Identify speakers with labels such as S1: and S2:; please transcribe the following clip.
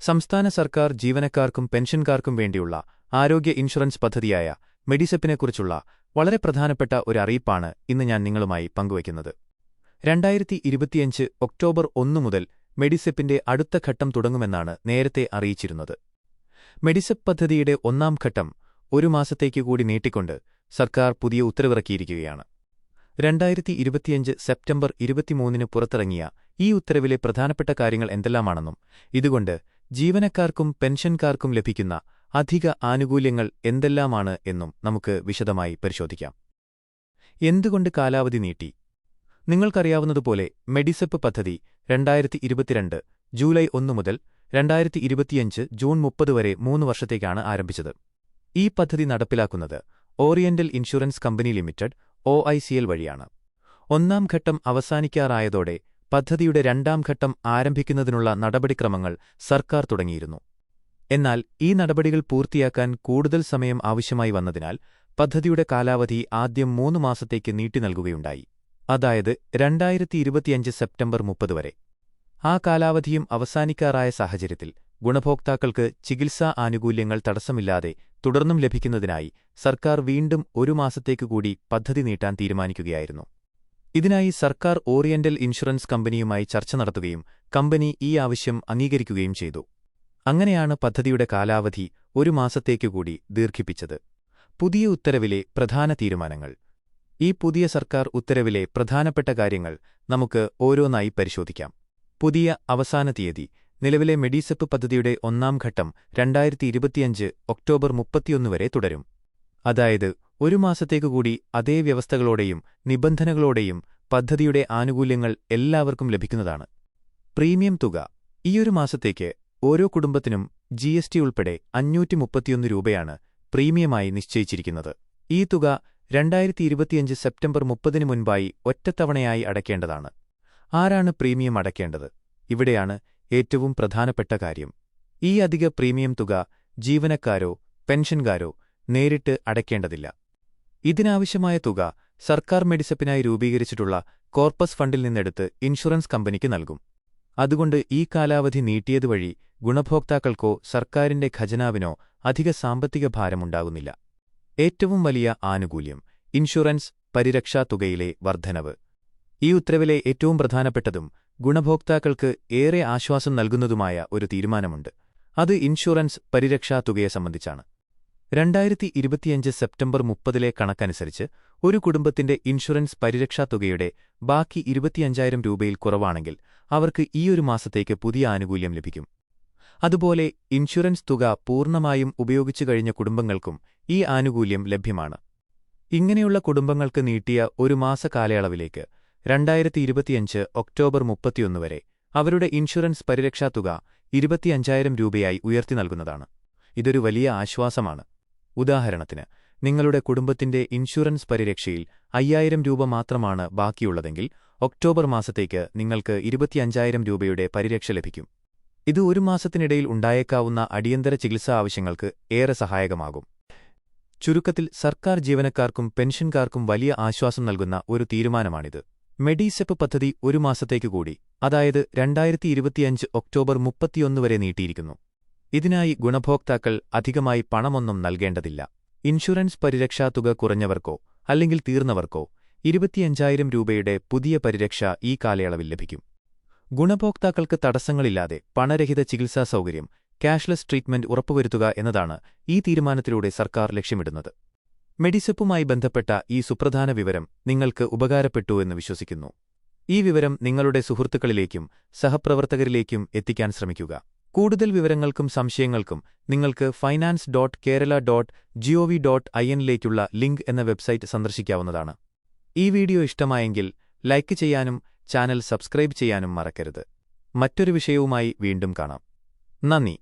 S1: സംസ്ഥാന സർക്കാർ ജീവനക്കാർക്കും പെൻഷൻകാർക്കും വേണ്ടിയുള്ള ആരോഗ്യ ഇൻഷുറൻസ് പദ്ധതിയായ മെഡിസെപ്പിനെക്കുറിച്ചുള്ള വളരെ പ്രധാനപ്പെട്ട ഒരു അറിയിപ്പാണ് ഇന്ന് ഞാൻ നിങ്ങളുമായി പങ്കുവയ്ക്കുന്നത്. രണ്ടായിരത്തി ഇരുപത്തിയഞ്ച് ഒക്ടോബർ ഒന്നു മുതൽ മെഡിസെപ്പിന്റെ അടുത്ത ഘട്ടം തുടങ്ങുമെന്നാണ് നേരത്തെ അറിയിച്ചിരുന്നത്. മെഡിസെപ്പ് പദ്ധതിയുടെ ഒന്നാം ഘട്ടം ഒരു മാസത്തേക്കു കൂടി നീട്ടിക്കൊണ്ട് സർക്കാർ പുതിയ ഉത്തരവിറക്കിയിരിക്കുകയാണ്. രണ്ടായിരത്തി ഇരുപത്തിയഞ്ച് സെപ്റ്റംബർ ഇരുപത്തിമൂന്നിന് പുറത്തിറങ്ങിയ ഈ ഉത്തരവിലെ പ്രധാനപ്പെട്ട കാര്യങ്ങൾ എന്തെല്ലാമാണെന്നും ഇതുകൊണ്ട് ജീവനക്കാർക്കും പെൻഷൻകാർക്കും ലഭിക്കുന്ന അധിക ആനുകൂല്യങ്ങൾ എന്തെല്ലാമാണ് എന്നും നമുക്ക് വിശദമായി പരിശോധിക്കാം. എന്തുകൊണ്ട് കാലാവധി നീട്ടി? നിങ്ങൾക്കറിയാവുന്നതുപോലെ മെഡിസെപ്പ് പദ്ധതി രണ്ടായിരത്തി ഇരുപത്തിരണ്ട് ജൂലൈ ഒന്നു മുതൽ രണ്ടായിരത്തി ഇരുപത്തിയഞ്ച് ജൂൺ മുപ്പത് വരെ മൂന്ന് വർഷത്തേക്കാണ് ആരംഭിച്ചത്. ഈ പദ്ധതി നടപ്പിലാക്കുന്നത് ഓറിയന്റൽ ഇൻഷുറൻസ് കമ്പനി ലിമിറ്റഡ് ഒ വഴിയാണ്. ഒന്നാം ഘട്ടം അവസാനിക്കാറായതോടെ പദ്ധതിയുടെ രണ്ടാം ഘട്ടം ആരംഭിക്കുന്നതിനുള്ള നടപടിക്രമങ്ങൾ സർക്കാർ തുടങ്ങിയിരുന്നു. എന്നാൽ ഈ നടപടികൾ പൂർത്തിയാക്കാൻ കൂടുതൽ സമയം ആവശ്യമായി വന്നതിനാൽ പദ്ധതിയുടെ കാലാവധി ആദ്യം മൂന്നു മാസത്തേക്ക് നീട്ടി നൽകുകയുണ്ടായി. അതായത് രണ്ടായിരത്തി ഇരുപത്തിയഞ്ച് സെപ്റ്റംബർ മുപ്പത് വരെ. ആ കാലാവധിയും അവസാനിക്കാറായ സാഹചര്യത്തിൽ ഗുണഭോക്താക്കൾക്ക് ചികിത്സാ ആനുകൂല്യങ്ങൾ തടസ്സമില്ലാതെ തുടർന്നും ലഭിക്കുന്നതിനായി സർക്കാർ വീണ്ടും ഒരു മാസത്തേക്കു കൂടി പദ്ധതി നീട്ടാൻ തീരുമാനിക്കുകയായിരുന്നു. ഇതിനായി സർക്കാർ ഓറിയന്റൽ ഇൻഷുറൻസ് കമ്പനിയുമായി ചർച്ച നടത്തുകയും കമ്പനി ഈ ആവശ്യം അംഗീകരിക്കുകയും ചെയ്തു. അങ്ങനെയാണ് പദ്ധതിയുടെ കാലാവധി ഒരു മാസത്തേക്കുകൂടി ദീർഘിപ്പിച്ചത്. പുതിയ ഉത്തരവിലെ പ്രധാന തീരുമാനങ്ങൾ. ഈ പുതിയ സർക്കാർ ഉത്തരവിലെ പ്രധാനപ്പെട്ട കാര്യങ്ങൾ നമുക്ക് ഓരോന്നായി പരിശോധിക്കാം. പുതിയ അവസാന തീയതി നിലവിലെ മെഡിസെപ്പ് പദ്ധതിയുടെ ഒന്നാം ഘട്ടം രണ്ടായിരത്തി ഇരുപത്തിയഞ്ച് ഒക്ടോബർ മുപ്പത്തിയൊന്ന് വരെ തുടരും. അതായത് ഒരു മാസത്തേക്കു കൂടി അതേ വ്യവസ്ഥകളോടെയും നിബന്ധനകളോടെയും പദ്ധതിയുടെ ആനുകൂല്യങ്ങൾ എല്ലാവർക്കും ലഭിക്കുന്നതാണ്. പ്രീമിയം തുക. ഈയൊരു മാസത്തേക്ക് ഓരോ കുടുംബത്തിനും ജി എസ് ടി ഉൾപ്പെടെ അഞ്ഞൂറ്റി മുപ്പത്തിയൊന്ന് രൂപയാണ് പ്രീമിയമായി നിശ്ചയിച്ചിരിക്കുന്നത്. ഈ തുക രണ്ടായിരത്തി ഇരുപത്തിയഞ്ച് സെപ്റ്റംബർ മുപ്പതിനു മുൻപായി ഒറ്റത്തവണയായി അടയ്ക്കേണ്ടതാണ്. ആരാണ് പ്രീമിയം അടയ്ക്കേണ്ടത്? ഇവിടെയാണ് ഏറ്റവും പ്രധാനപ്പെട്ട കാര്യം. ഈ അധിക പ്രീമിയം തുക ജീവനക്കാരോ പെൻഷൻകാരോ നേരിട്ട് അടയ്ക്കേണ്ടതില്ല. ഇതിനാവശ്യമായ തുക സർക്കാർ മെഡിസപ്പിനായി രൂപീകരിച്ചിട്ടുള്ള കോർപ്പസ് ഫണ്ടിൽ നിന്നെടുത്ത് ഇൻഷുറൻസ് കമ്പനിക്ക് നൽകും. അതുകൊണ്ട് ഈ കാലാവധി നീട്ടിയതുവഴി ഗുണഭോക്താക്കൾക്കോ സർക്കാരിന്റെ ഖജനാവിനോ അധിക സാമ്പത്തിക ഭാരമുണ്ടാകുന്നില്ല ഏറ്റവും വലിയ ആനുകൂല്യം ഇൻഷുറൻസ് പരിരക്ഷാ തുകയിലെ വർധനവ്. ഈ ഉത്തരവിലെ ഏറ്റവും പ്രധാനപ്പെട്ടതും ഗുണഭോക്താക്കൾക്ക് ഏറെ ആശ്വാസം നൽകുന്നതുമായ ഒരു തീരുമാനമുണ്ട്. അത് ഇൻഷുറൻസ് പരിരക്ഷാ തുകയെ സംബന്ധിച്ചാണ്. രണ്ടായിരത്തി ഇരുപത്തിയഞ്ച് സെപ്റ്റംബർ മുപ്പതിലെ കണക്കനുസരിച്ച് ഒരു കുടുംബത്തിന്റെ ഇൻഷുറൻസ് പരിരക്ഷാ തുകയുടെ ബാക്കി ഇരുപത്തിയഞ്ചായിരം രൂപയിൽ കുറവാണെങ്കിൽ അവർക്ക് ഈയൊരു മാസത്തേക്ക് പുതിയ ആനുകൂല്യം ലഭിക്കും. അതുപോലെ ഇൻഷുറൻസ് തുക പൂർണമായും ഉപയോഗിച്ചു കഴിഞ്ഞ കുടുംബങ്ങൾക്കും ഈ ആനുകൂല്യം ലഭ്യമാണ്. ഇങ്ങനെയുള്ള കുടുംബങ്ങൾക്ക് നീട്ടിയ ഒരു മാസ കാലയളവിലേക്ക് രണ്ടായിരത്തി ഇരുപത്തിയഞ്ച് ഒക്ടോബർ മുപ്പത്തിയൊന്ന് വരെ അവരുടെ ഇൻഷുറൻസ് പരിരക്ഷാ തുക ഇരുപത്തിയഞ്ചായിരം രൂപയായി ഉയർത്തി നൽകുന്നതാണ്. ഇതൊരു വലിയ ആശ്വാസമാണ്. ഉദാഹരണത്തിന് നിങ്ങളുടെ കുടുംബത്തിന്റെ ഇൻഷുറൻസ് പരിരക്ഷയിൽ അയ്യായിരം രൂപ മാത്രമാണ് ബാക്കിയുള്ളതെങ്കിൽ ഒക്ടോബർ മാസത്തേക്ക് നിങ്ങൾക്ക് ഇരുപത്തിയഞ്ചായിരം രൂപയുടെ പരിരക്ഷ ലഭിക്കും. ഇത് ഒരു മാസത്തിനിടയിൽ ഉണ്ടായേക്കാവുന്ന അടിയന്തര ചികിത്സാ ആവശ്യങ്ങൾക്ക് ഏറെ സഹായകമാകും. ചുരുക്കത്തിൽ സർക്കാർ ജീവനക്കാർക്കും പെൻഷൻകാർക്കും വലിയ ആശ്വാസം നൽകുന്ന ഒരു തീരുമാനമാണിത്. മെഡിസെപ്പ് പദ്ധതി ഒരു മാസത്തേക്കു കൂടി അതായത് രണ്ടായിരത്തി ഒക്ടോബർ മുപ്പത്തിയൊന്ന് വരെ നീട്ടിയിരിക്കുന്നു. ഇതിനായി ഗുണഭോക്താക്കൾ അധികമായി പണമൊന്നും നൽകേണ്ടതില്ല. ഇൻഷുറൻസ് പരിരക്ഷാ തുക കുറഞ്ഞവർക്കോ അല്ലെങ്കിൽ തീർന്നവർക്കോ ഇരുപത്തിയഞ്ചായിരം രൂപയുടെ പുതിയ പരിരക്ഷ ഈ കാലയളവിൽ ലഭിക്കും. ഗുണഭോക്താക്കൾക്ക് തടസ്സങ്ങളില്ലാതെ പണരഹിത ചികിത്സാ സൗകര്യം ക്യാഷ്ലെസ് ട്രീറ്റ്മെന്റ് ഉറപ്പുവരുത്തുക എന്നതാണ് ഈ തീരുമാനത്തിലൂടെ സർക്കാർ ലക്ഷ്യമിടുന്നത്. മെഡിസെപ്പുമായി ബന്ധപ്പെട്ട ഈ സുപ്രധാന വിവരം നിങ്ങൾക്ക് ഉപകാരപ്പെട്ടു എന്ന് വിശ്വസിക്കുന്നു. ഈ വിവരം നിങ്ങളുടെ സുഹൃത്തുക്കളിലേക്കും സഹപ്രവർത്തകരിലേക്കും എത്തിക്കാൻ ശ്രമിക്കുക. കൂടുതൽ വിവരങ്ങൾക്കും സംശയങ്ങൾക്കും നിങ്ങൾക്ക് finance dot Kerala dot gov dot I എന്നിലേക്കുള്ള link എന്ന വെബ്സൈറ്റ് സന്ദർശിക്കാവുന്നതാണ്. ഈ വീഡിയോ ഇഷ്ടമായെങ്കിൽ ലൈക്ക് ചെയ്യാനും ചാനൽ സബ്സ്ക്രൈബ് ചെയ്യാനും മറക്കരുത്. മറ്റൊരു വിഷയവുമായി വീണ്ടും കാണാം. നന്ദി.